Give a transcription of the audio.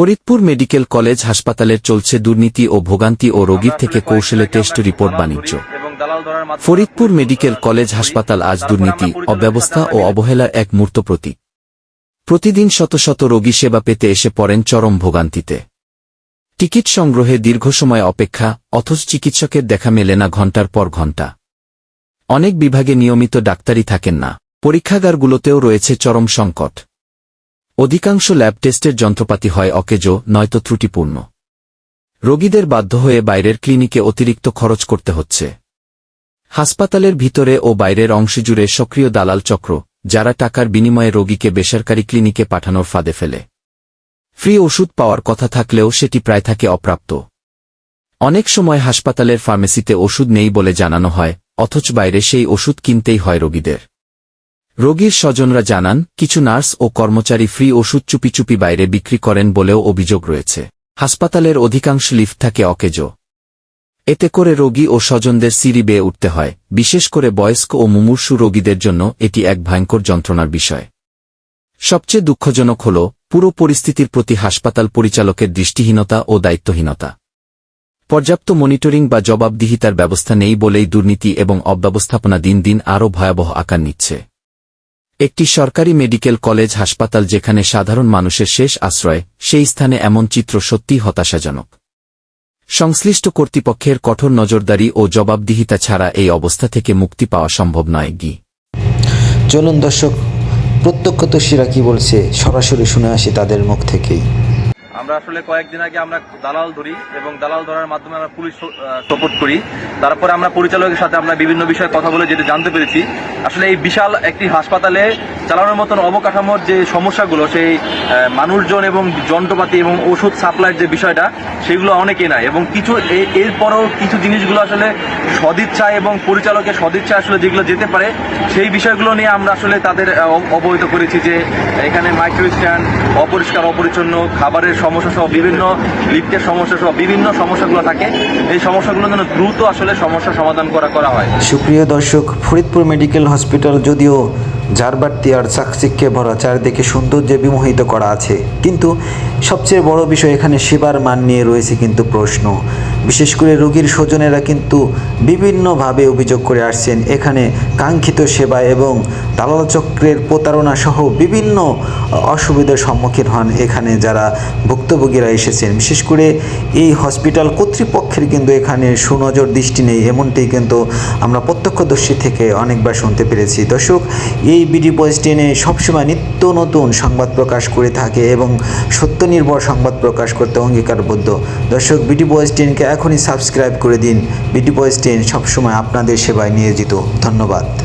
Faridpur medical college হাসপাতালের চলছে দুর্নীতি ও ভোগান্তি ও রোগীর থেকে কৌশলে টেস্ট রিপোর্ট বাণিজ্য। ফরিদপুর মেডিকেল কলেজ হাসপাতাল আজ দুর্নীতি অব্যবস্থা ও অবহেলার এক মূর্ত প্রতীক। প্রতিদিন শত শত রোগী সেবা পেতে এসে পড়েন চরম ভোগান্তিতে। টিকিট সংগ্রহে দীর্ঘ সময় অপেক্ষা অথচ চিকিৎসকের দেখা মেলে না ঘণ্টার পর ঘণ্টা। অনেক বিভাগে নিয়মিত ডাক্তারই থাকেন না। পরীক্ষাগারগুলোতেও রয়েছে চরম সংকট। অধিকাংশ ল্যাব টেস্টের যন্ত্রপাতি হয় অকেজো, নয়তো ত্রুটিপূর্ণ। রোগীদের বাধ্য হয়ে বাইরের ক্লিনিকে অতিরিক্ত খরচ করতে হচ্ছে। হাসপাতালের ভিতরে ও বাইরের অংশ জুড়ে সক্রিয় দালাল চক্র, যারা টাকার বিনিময়ে রোগীকে বেসরকারি ক্লিনিকে পাঠানোর ফাঁদে ফেলে। ফ্রি ওষুধ পাওয়ার কথা থাকলেও সেটি প্রায় থাকে অপ্রাপ্ত। অনেক সময় হাসপাতালের ফার্মেসিতে ওষুধ নেই বলে জানানো হয়, অথচ বাইরে সেই ওষুধ কিনতেই হয় রোগীদের। রোগীর স্বজনরা জানান, কিছু নার্স ও কর্মচারী ফ্রি ওষুধ চুপি চুপি বাইরে বিক্রি করেন বলেও অভিযোগ রয়েছে। হাসপাতালের অধিকাংশ লিফট থাকে অকেজো। এতে করে রোগী ও স্বজনদের সিঁড়ি বেয়ে উঠতে হয়, বিশেষ করে বয়স্ক ও মুমূর্ষু রোগীদের জন্য এটি এক ভয়ঙ্কর যন্ত্রণার বিষয়। সবচেয়ে দুঃখজনক হল, পুরো পরিস্থিতির প্রতি হাসপাতাল পরিচালকের দৃষ্টিহীনতা ও দায়িত্বহীনতা। পর্যাপ্ত মনিটরিং বা জবাবদিহিতার ব্যবস্থা নেই বলেই দুর্নীতি এবং অব্যবস্থাপনা দিন দিন আরও ভয়াবহ আকার নিচ্ছে। একটি সরকারি মেডিকেল কলেজ হাসপাতাল যেখানে সাধারণ মানুষের শেষ আশ্রয়, সেই স্থানে এমন চিত্র সত্যি হতাশাজনক। সংশ্লিষ্ট কর্তৃপক্ষের কঠোর নজরদারি ও জবাবদিহিতা ছাড়া এই অবস্থা থেকে মুক্তি পাওয়া সম্ভব নয়, গি। চলুন দর্শক, প্রত্যক্ষদর্শীরা কি বলছে, সরাসরি শুনে আসি তাদের মুখ থেকেই। আমরা আসলে কয়েকদিন আগে আমরা দালাল ধরি এবং দালাল ধরার মাধ্যমে আমরা পুলিশ সাপোর্ট করি। তারপরে আমরা পরিচালকের সাথে আমরা বিভিন্ন বিষয়ে কথা বলে যেটা জানতে পেরেছি। আসলে এই বিশাল একটি হাসপাতালে চালানোর মতন অবকাঠামোর যে সমস্যাগুলো, সেই মানুষজন এবং যন্ত্রপাতি এবং ওষুধ সাপ্লাইয়ের যে বিষয়টা, সেগুলো অনেকে নাই এবং কিছু এরপরও কিছু জিনিসগুলো আসলে সদিচ্ছা এবং পরিচালকের সদিচ্ছা আসলে যেগুলো যেতে পারে, সেই বিষয়গুলো নিয়ে আমরা আসলে তাদের অবহিত করেছি যে এখানে মাইক্রো স্ট্যান্ড অপরিষ্কার, অপরিচ্ছন্ন, খাবারের সমস্যা সহ বিভিন্ন লিফটের সমস্যা সহ বিভিন্ন সমস্যাগুলো থাকে। এই সমস্যাগুলো যেন দ্রুত আসলে সমস্যা সমাধান করা করা হয়। সুপ্রিয় দর্শক, ফরিদপুর মেডিকেল হসপিটাল যদিও জারবাড়তি আর চাকচিককে ভরা, চারিদিকে সৌন্দর্যে বিমোহিত করা আছে। কিন্তু সবচেয়ে বড় বিষয় এখানে সেবার মান নিয়ে রয়েছে কিন্তু প্রশ্ন। বিশেষ করে রোগীর স্বজনেরা কিন্তু বিভিন্নভাবে অভিযোগ করে আসছেন। এখানে কাঙ্ক্ষিত সেবা এবং দালাল চক্রের প্রতারণা সহ বিভিন্ন অসুবিধার সম্মুখীন হন এখানে যারা ভুক্তভোগীরা এসেছেন। বিশেষ করে এই হসপিটাল কর্তৃপক্ষের কিন্তু এখানে সুনজর দৃষ্টি নেই, এমনটি কিন্তু আমরা প্রত্যক্ষদর্শী থেকে অনেকবার শুনতে পেরেছি। দর্শক, এই বিডি বয়েস সবসময় নিত্য নতুন সংবাদ প্রকাশ করে থাকে এবং সত্য নির্ভর সংবাদ প্রকাশ করতে অঙ্গীকারবদ্ধ। দর্শক বিডি বয়েস টেনকে এখনই সাবস্ক্রাইব করে দিন। বিডি বয়েস টেন সবসময় আপনাদের সেবায় নিয়োজিত। ধন্যবাদ।